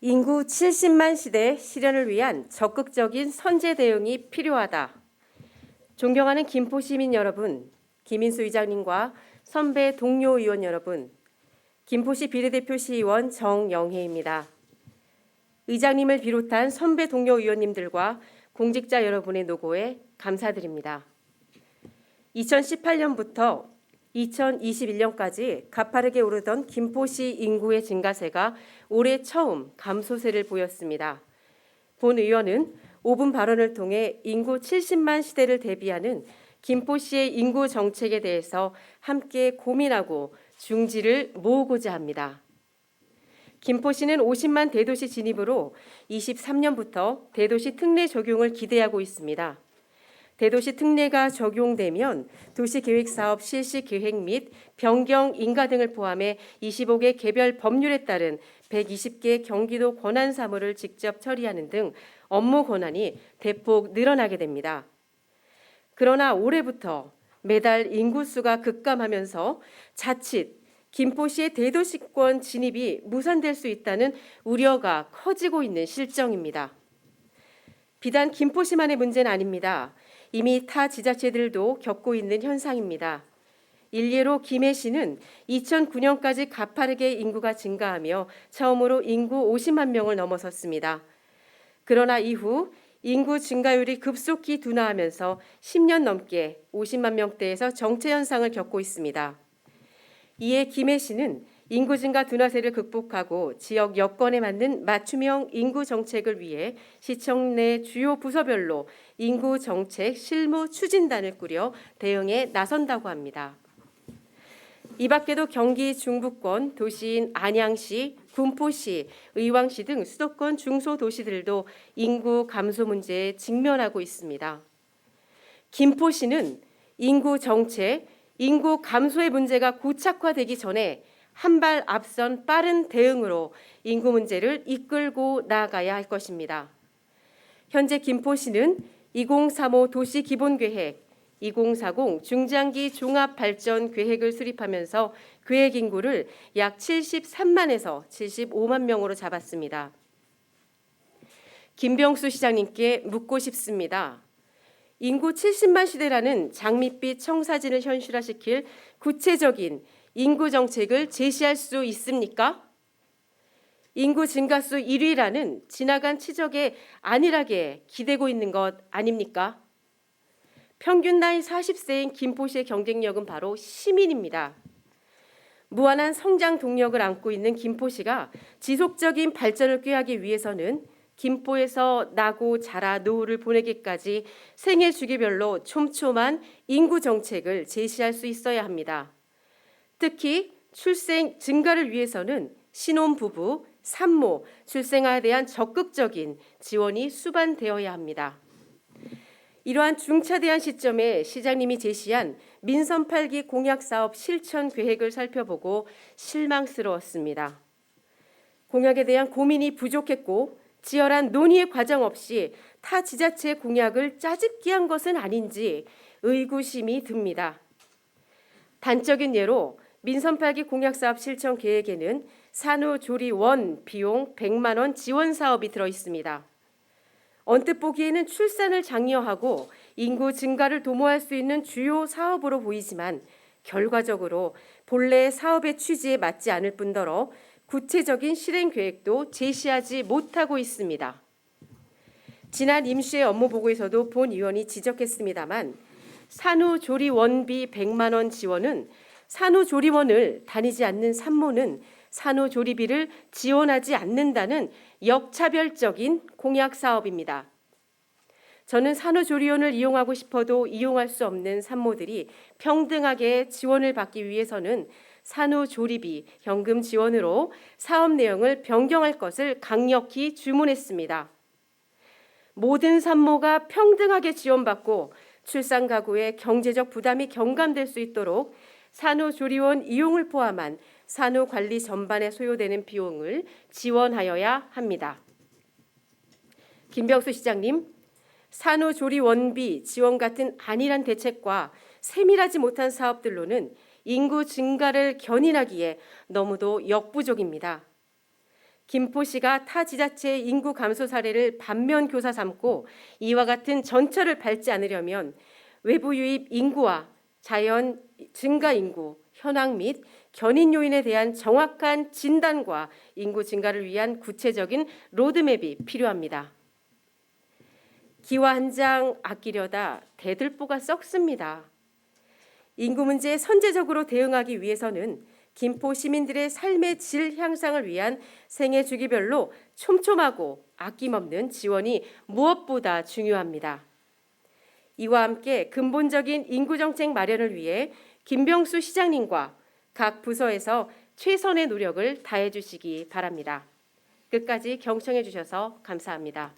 인구 70만 시대 실현을 위한 적극적인 선제 대응이 필요하다. 존경하는 김포 시민 여러분, 김인수 의장님과 선배 동료 의원 여러분, 김포시 비례대표 시의원 정영혜입니다. 의장님을 비롯한 선배 동료 의원님들과 공직자 여러분의 노고에 감사드립니다. 2018년부터 2021년까지 가파르게 오르던 김포시 인구의 증가세가 올해 처음 감소세를 보였습니다. 본 의원은 5분 발언을 통해 인구 70만 시대를 대비하는 김포시의 인구 정책에 대해서 함께 고민하고 중지를 모으고자 합니다. 김포시는 50만 대도시 진입으로 23년부터 대도시 특례 적용을 기대하고 있습니다. 대도시 특례가 적용되면 도시계획사업 실시 계획 및 변경 인가 등을 포함해 25개 개별 법률에 따른 120개 경기도 권한 사무를 직접 처리하는 등 업무 권한이 대폭 늘어나게 됩니다. 그러나 올해부터 매달 인구수가 급감하면서 자칫 김포시의 대도시권 진입이 무산될 수 있다는 우려가 커지고 있는 실정입니다. 비단 김포시만의 문제는 아닙니다. 이미 타 지자체들도 겪고 있는 현상입니다. 일례로 김해시는 2009년까지 가파르게 인구가 증가하며 처음으로 인구 50만 명을 넘어섰습니다. 그러나 이후 인구 증가율이 급속히 둔화하면서 10년 넘게 50만 명대에서 정체 현상을 겪고 있습니다. 이에 김해시는 인구 증가 둔화세를 극복하고 지역 여건에 맞는 맞춤형 인구 정책을 위해 시청 내 주요 부서별로 인구 정책 실무 추진단을 꾸려 대응에 나선다고 합니다. 이 밖에도 경기 중부권 도시인 안양시, 군포시, 의왕시 등 수도권 중소 도시들도 인구 감소 문제에 직면하고 있습니다. 김포시는 인구 정책, 인구 감소의 문제가 고착화되기 전에 한 발 앞선 빠른 대응으로 인구 문제를 이끌고 나아가야 할 것입니다. 현재 김포시는 2035 도시 기본 계획, 2040 중장기 종합 발전 계획을 수립하면서 계획 인구를 약 73만에서 75만 명으로 잡았습니다. 김병수 시장님께 묻고 싶습니다. 인구 70만 시대라는 장밋빛 청사진을 현실화시킬 구체적인 인구 정책을 제시할 수 있습니까? 인구 증가수 1위라는 지나간 치적에 안일하게 기대고 있는 것 아닙니까? 평균 나이 40세인 김포시의 경쟁력은 바로 시민입니다. 무한한 성장 동력을 안고 있는 김포시가 지속적인 발전을 꾀하기 위해서는 김포에서 나고 자라 노후를 보내기까지 생애 주기별로 촘촘한 인구 정책을 제시할 수 있어야 합니다. 특히 출생 증가를 위해서는 신혼 부부, 산모, 출생아에 대한 적극적인 지원이 수반되어야 합니다. 이러한 중차대한 시점에 시장님이 제시한 민선 8기 공약 사업 실천 계획을 살펴보고 실망스러웠습니다. 공약에 대한 고민이 부족했고 치열한 논의의 과정 없이 타 지자체 공약을 짜집기 한 것은 아닌지 의구심이 듭니다. 단적인 예로 민선 8기 공약 사업 실천 계획에는 산후조리원 비용 100만 원 지원 사업이 들어 있습니다. 언뜻 보기에는 출산을 장려하고 인구 증가를 도모할 수 있는 주요 사업으로 보이지만 결과적으로 본래 사업의 취지에 맞지 않을 뿐더러 구체적인 실행 계획도 제시하지 못하고 있습니다. 지난 임시의 업무 보고에서도 본 의원이 지적했습니다만 산후조리원비 100만 원 지원은 산후조리원을 다니지 않는 산모는 산후조리비를 지원하지 않는다는 역차별적인 공약 사업입니다. 저는 산후조리원을 이용하고 싶어도 이용할 수 없는 산모들이 평등하게 지원을 받기 위해서는 산후조리비 현금 지원으로 사업 내용을 변경할 것을 강력히 주문했습니다. 모든 산모가 평등하게 지원받고 출산 가구의 경제적 부담이 경감될 수 있도록 산후조리원 이용을 포함한 산후관리 전반에 소요되는 비용을 지원하여야 합니다. 김병수 시장님, 산후조리원비 지원 같은 안일한 대책과 세밀하지 못한 사업들로는 인구 증가를 견인하기에 너무도 역부족입니다. 김포시가 타 지자체의 인구 감소 사례를 반면 교사 삼고 이와 같은 전철을 밟지 않으려면 외부 유입 인구와 자연 증가 인구 현황 및 견인 요인에 대한 정확한 진단과 인구 증가를 위한 구체적인 로드맵이 필요합니다. 기와 한 장 아끼려다 대들보가 썩습니다. 인구 문제에 선제적으로 대응하기 위해서는 김포 시민들의 삶의 질 향상을 위한 생애 주기별로 촘촘하고 아낌없는 지원이 무엇보다 중요합니다. 이와 함께 근본적인 인구 정책 마련을 위해 김병수 시장님과 각 부서에서 최선의 노력을 다해 주시기 바랍니다. 끝까지 경청해 주셔서 감사합니다.